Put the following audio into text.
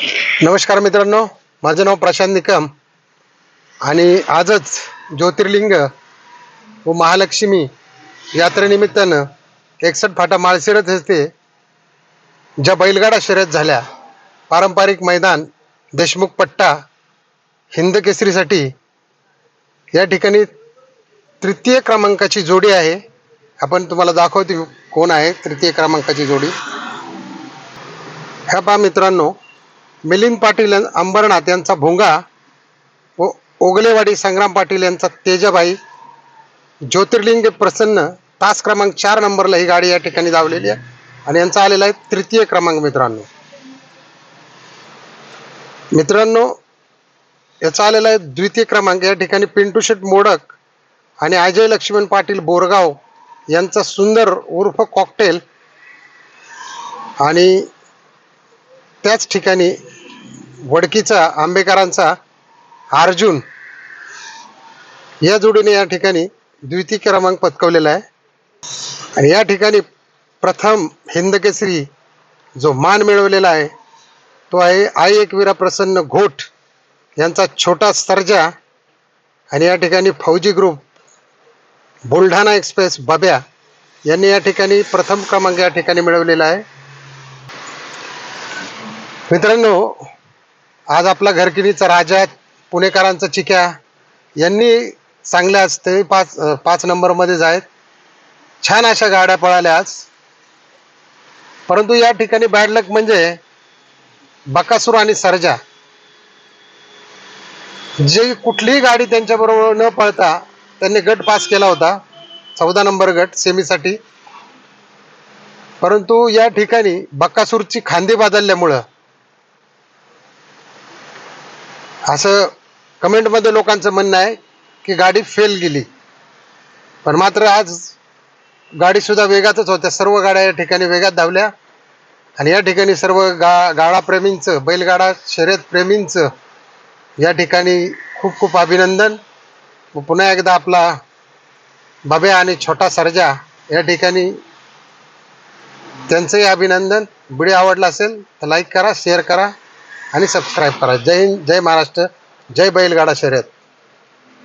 नमस्कार मित्रांनो माझं नाव प्रशांत निकम आणि आजच ज्योतिर्लिंग व महालक्ष्मी यात्रेनिमित्तानं एकसठ फाटा माळशिरत येथे ज्या बैलगाडा शर्यत झाल्या पारंपरिक मैदान देशमुख पट्टा हिंद केसरीसाठी या ठिकाणी तृतीय क्रमांकाची जोडी आहे. आपण तुम्हाला दाखवते कोण आहे तृतीय क्रमांकाची जोडी. ह्या पहा मित्रांनो मिलिंद पाटील अंबरनाथ यांचा भोंगा व ओगलेवाडी संग्राम पाटील यांचा तेजाबाई ज्योतिर्लिंग प्रसन्न तास क्रमांक चार नंबरला ही गाडी या ठिकाणी धावलेली आहे. आणि यांचा आलेला आहे तृतीय क्रमांक मित्रांनो. मित्रांनो याचा आलेला आहे द्वितीय क्रमांक. या ठिकाणी पिंटू शेट मोडक आणि अजय लक्ष्मण पाटील बोरगाव यांचा सुंदर उर्फ कॉकटेल आणि त्याच ठिकाणी वडकीचा आंबेकरांचा अर्जुन या जोडीने या ठिकाणी द्वितीय क्रमांक पटकवलेला आहे. आणि या ठिकाणी प्रथम हिंदकेसरी जो मान मिळवलेला आहे तो आहे आई एकवीरा प्रसन्न घोट यांचा छोटा सर्जा आणि या ठिकाणी फौजी ग्रुप बुलढाणा एक्सप्रेस बब्या यांनी या ठिकाणी प्रथम क्रमांक या ठिकाणी मिळवलेला आहे. मित्रांनो आज आपला घरकिनीचा राजा पुणेकरांचा चिक्या. यांनी चांगल्या आज ते पाच पाच नंबरमध्येच आहेत छान अशा गाड्या पळाल्या आज. परंतु या ठिकाणी बॅड लक म्हणजे बकासूर आणि सरजा. जे कुठलीही गाडी त्यांच्याबरोबर न पळता त्यांनी गट पास केला होता. चौदा नंबर गट सेमीसाठी. परंतु या ठिकाणी बकासूरची खांदी बदलल्यामुळं असं कमेंटमध्ये लोकांचं म्हणणं आहे की गाडी फेल गेली. पण मात्र आज गाडीसुद्धा वेगातच होत्या. सर्व गाड्या या ठिकाणी वेगात धावल्या. आणि या ठिकाणी सर्व गा गाडाप्रेमींचं बैलगाडा शर्यतप्रेमींचं या ठिकाणी खूप खूप अभिनंदन. व पुन्हा एकदा आपला बाब्या आणि छोटा सर्जा या ठिकाणी त्यांचंही अभिनंदन. व्हिडिओ आवडला असेल तर लाईक करा शेअर करा. आणि सबस्क्राईब करा. जय हिंद जय महाराष्ट्र जय बैलगाडा शर्यत.